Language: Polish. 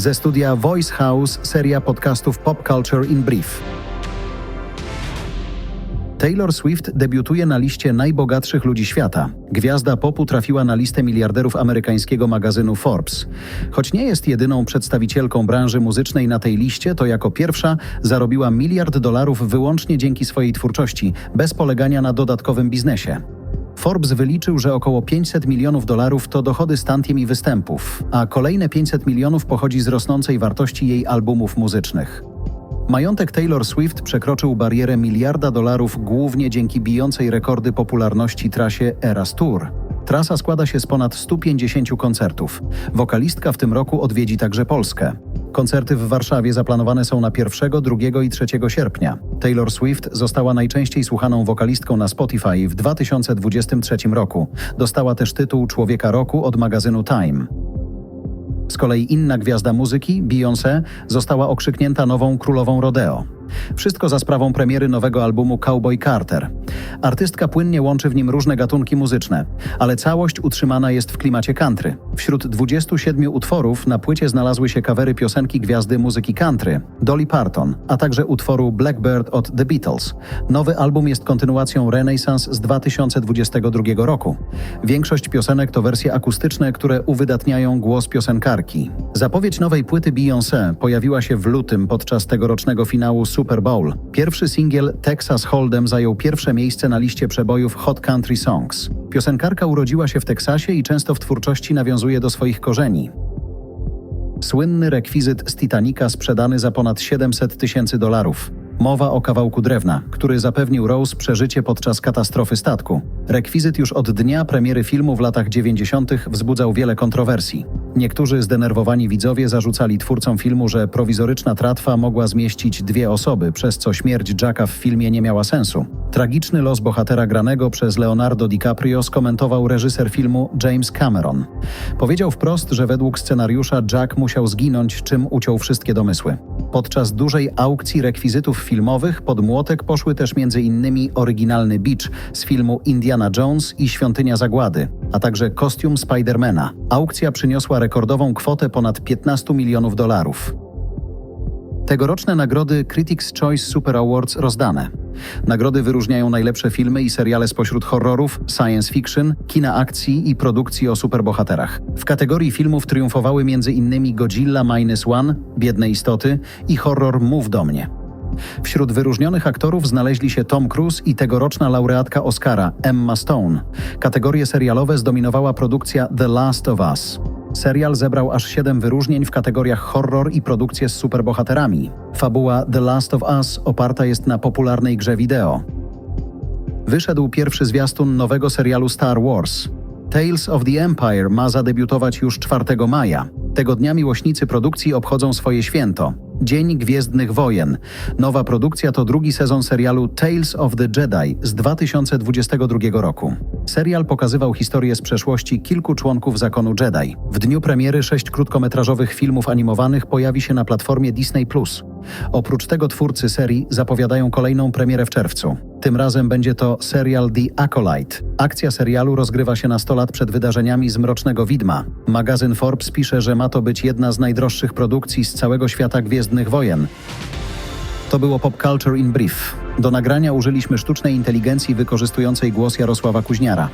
Ze studia Voice House seria podcastów Pop Culture in Brief. Taylor Swift debiutuje na liście najbogatszych ludzi świata. Gwiazda popu trafiła na listę miliarderów amerykańskiego magazynu Forbes. Choć nie jest jedyną przedstawicielką branży muzycznej na tej liście, to jako pierwsza zarobiła miliard dolarów wyłącznie dzięki swojej twórczości, bez polegania na dodatkowym biznesie. Forbes wyliczył, że około 500 milionów dolarów to dochody z tantiem i występów, a kolejne 500 milionów pochodzi z rosnącej wartości jej albumów muzycznych. Majątek Taylor Swift przekroczył barierę miliarda dolarów głównie dzięki bijącej rekordy popularności trasie Eras Tour. Trasa składa się z ponad 150 koncertów. Wokalistka w tym roku odwiedzi także Polskę. Koncerty w Warszawie zaplanowane są na 1, 2 i 3 sierpnia. Taylor Swift została najczęściej słuchaną wokalistką na Spotify w 2023 roku. Dostała też tytuł Człowieka Roku od magazynu Time. Z kolei inna gwiazda muzyki, Beyoncé, została okrzyknięta nową królową rodeo. Wszystko za sprawą premiery nowego albumu Cowboy Carter. Artystka płynnie łączy w nim różne gatunki muzyczne, ale całość utrzymana jest w klimacie country. Wśród 27 utworów na płycie znalazły się kawery piosenki gwiazdy muzyki country, Dolly Parton, a także utworu Blackbird od The Beatles. Nowy album jest kontynuacją Renaissance z 2022 roku. Większość piosenek to wersje akustyczne, które uwydatniają głos piosenkarki. Zapowiedź nowej płyty Beyoncé pojawiła się w lutym podczas tegorocznego finału Super Bowl. Pierwszy singiel Texas Hold'em zajął pierwsze miejsce na liście przebojów Hot Country Songs. Piosenkarka urodziła się w Teksasie i często w twórczości nawiązuje do swoich korzeni. Słynny rekwizyt z Titanica sprzedany za ponad 700 tysięcy dolarów. Mowa o kawałku drewna, który zapewnił Rose przeżycie podczas katastrofy statku. Rekwizyt już od dnia premiery filmu w latach 90. wzbudzał wiele kontrowersji. Niektórzy zdenerwowani widzowie zarzucali twórcom filmu, że prowizoryczna tratwa mogła zmieścić dwie osoby, przez co śmierć Jacka w filmie nie miała sensu. Tragiczny los bohatera granego przez Leonardo DiCaprio skomentował reżyser filmu James Cameron. Powiedział wprost, że według scenariusza Jack musiał zginąć, czym uciął wszystkie domysły. Podczas dużej aukcji rekwizytów filmowych pod młotek poszły też m.in. oryginalny Beach z filmu Indiana Jones i Świątynia Zagłady, a także kostium Spidermana. Aukcja przyniosła rekordową kwotę ponad 15 milionów dolarów. Tegoroczne nagrody Critics' Choice Super Awards rozdane. Nagrody wyróżniają najlepsze filmy i seriale spośród horrorów, science fiction, kina akcji i produkcji o superbohaterach. W kategorii filmów triumfowały m.in. Godzilla Minus One, Biedne Istoty i horror Mów do mnie. Wśród wyróżnionych aktorów znaleźli się Tom Cruise i tegoroczna laureatka Oscara Emma Stone. Kategorie serialowe zdominowała produkcja The Last of Us. Serial zebrał aż 7 wyróżnień w kategoriach horror i produkcje z superbohaterami. Fabuła The Last of Us oparta jest na popularnej grze wideo. Wyszedł pierwszy zwiastun nowego serialu Star Wars. Tales of the Empire ma zadebiutować już 4 maja. Tego dnia miłośnicy produkcji obchodzą swoje święto. Dzień Gwiezdnych Wojen. Nowa produkcja to drugi sezon serialu Tales of the Jedi z 2022 roku. Serial pokazywał historię z przeszłości kilku członków zakonu Jedi. W dniu premiery sześć krótkometrażowych filmów animowanych pojawi się na platformie Disney+. Oprócz tego twórcy serii zapowiadają kolejną premierę w czerwcu. Tym razem będzie to serial The Acolyte. Akcja serialu rozgrywa się na 100 lat przed wydarzeniami z Mrocznego Widma. Magazyn Forbes pisze, że ma to być jedna z najdroższych produkcji z całego świata Gwiezdnych Wojen. To było Pop Culture in Brief. Do nagrania użyliśmy sztucznej inteligencji wykorzystującej głos Jarosława Kuźniara.